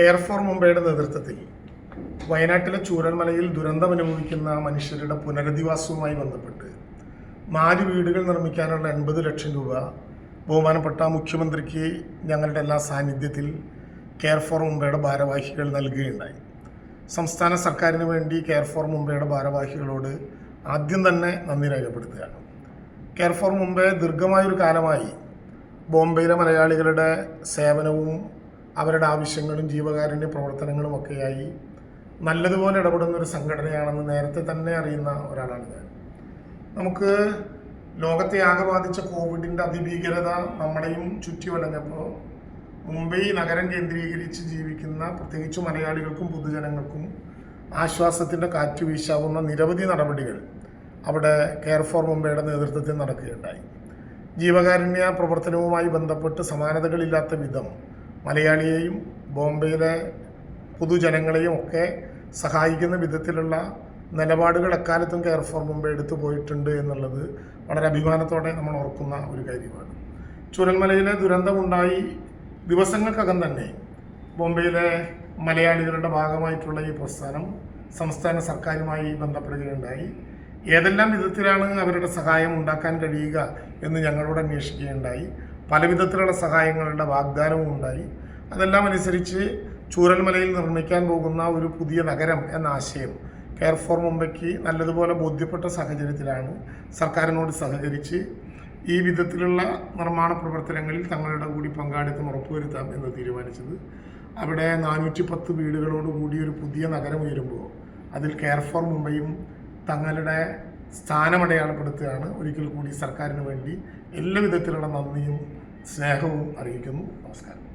Care for മുംബൈയുടെ നേതൃത്വത്തിൽ വയനാട്ടിലെ ചൂരൽമലയിൽ ദുരന്തമനുഭവിക്കുന്ന മനുഷ്യരുടെ പുനരധിവാസവുമായി ബന്ധപ്പെട്ട് നാല് വീടുകൾ നിർമ്മിക്കാനുള്ള എൺപത് ലക്ഷം രൂപ ബഹുമാനപ്പെട്ട മുഖ്യമന്ത്രിക്ക് ഞങ്ങളുടെ എല്ലാ സാന്നിധ്യത്തിൽ കെയർ ഫോർ മുംബൈയുടെ ഭാരവാഹികൾ നൽകുകയുണ്ടായി. സംസ്ഥാന സർക്കാരിന് വേണ്ടി കെയർ ഫോർ മുംബൈയുടെ ഭാരവാഹികളോട് ആദ്യം തന്നെ നന്ദി രേഖപ്പെടുത്തുകയാണ്. കെയർ ഫോർ മുംബൈ ദീർഘമായൊരു കാലമായി ബോംബെയിലെ മലയാളികളുടെ സേവനവും അവരുടെ ആവശ്യങ്ങളും ജീവകാരുണ്യ പ്രവർത്തനങ്ങളും ഒക്കെയായി നല്ലതുപോലെ ഇടപെടുന്ന ഒരു സംഘടനയാണെന്ന് നേരത്തെ തന്നെ അറിയുന്ന ഒരാളാണ് ഞാൻ. നമുക്ക് ലോകത്തെ ആകെ ബാധിച്ച കോവിഡിന്റെ അതിഭീകരത നമ്മുടെയും ചുറ്റി വലഞ്ഞപ്പോൾ മുംബൈ നഗരം കേന്ദ്രീകരിച്ച് ജീവിക്കുന്ന പ്രത്യേകിച്ച് മലയാളികൾക്കും പൊതുജനങ്ങൾക്കും ആശ്വാസത്തിന്റെ കാറ്റ് വീശാവുന്ന നിരവധി നടപടികൾ അവിടെ കെയർ ഫോർ മുംബൈയുടെ നേതൃത്വത്തിൽ നടക്കുകയുണ്ടായി. ജീവകാരുണ്യ പ്രവർത്തനവുമായി ബന്ധപ്പെട്ട് സമാനതകളില്ലാത്ത വിധം മലയാളിയെയും ബോംബെയിലെ പൊതുജനങ്ങളെയും ഒക്കെ സഹായിക്കുന്ന വിധത്തിലുള്ള നിലപാടുകൾ എക്കാലത്തും കെയർ ഫോർ മുമ്പ് എടുത്തു പോയിട്ടുണ്ട് എന്നുള്ളത് വളരെ അഭിമാനത്തോടെ നമ്മൾ ഓർക്കുന്ന ഒരു കാര്യമാണ്. ചുരൽമലയിലെ ദുരന്തമുണ്ടായി ദിവസങ്ങൾക്കകം തന്നെ ബോംബെയിലെ മലയാളികളുടെ ഭാഗമായിട്ടുള്ള ഈ പ്രസ്ഥാനം സംസ്ഥാന സർക്കാരുമായി ബന്ധപ്പെടുകയുണ്ടായി. ഏതെല്ലാം വിധത്തിലാണ് അവരുടെ സഹായം ഉണ്ടാക്കാൻ കഴിയുക എന്ന് ഞങ്ങളോട് അന്വേഷിക്കുകയുണ്ടായി. പല വിധത്തിലുള്ള സഹായങ്ങളുടെ വാഗ്ദാനവും ഉണ്ടായി. അതെല്ലാം അനുസരിച്ച് ചൂരൽമലയിൽ നിർമ്മിക്കാൻ പോകുന്ന ഒരു പുതിയ നഗരം എന്ന ആശയം കെയർ ഫോർ മുംബൈക്ക് നല്ലതുപോലെ ബോധ്യപ്പെട്ട സാഹചര്യത്തിലാണ് സർക്കാരിനോട് സഹകരിച്ച് ഈ വിധത്തിലുള്ള നിർമ്മാണ പ്രവർത്തനങ്ങളിൽ തങ്ങളുടെ കൂടി പങ്കാളിത്തം ഉറപ്പുവരുത്താം എന്ന് തീരുമാനിച്ചത്. അവിടെ നാനൂറ്റി പത്ത് വീടുകളോടുകൂടി ഒരു പുതിയ നഗരം ഉയരുമ്പോൾ അതിൽ കെയർ ഫോർ മുംബൈയും തങ്ങളുടെ സ്ഥാനമടയാളപ്പെടുത്തുകയാണ് ഒരിക്കൽ കൂടി സർക്കാരിന് വേണ്ടി എല്ലാ വിധത്തിലുള്ള നന്ദിയും സ്നേഹവും അറിയിക്കുന്നു. നമസ്കാരം.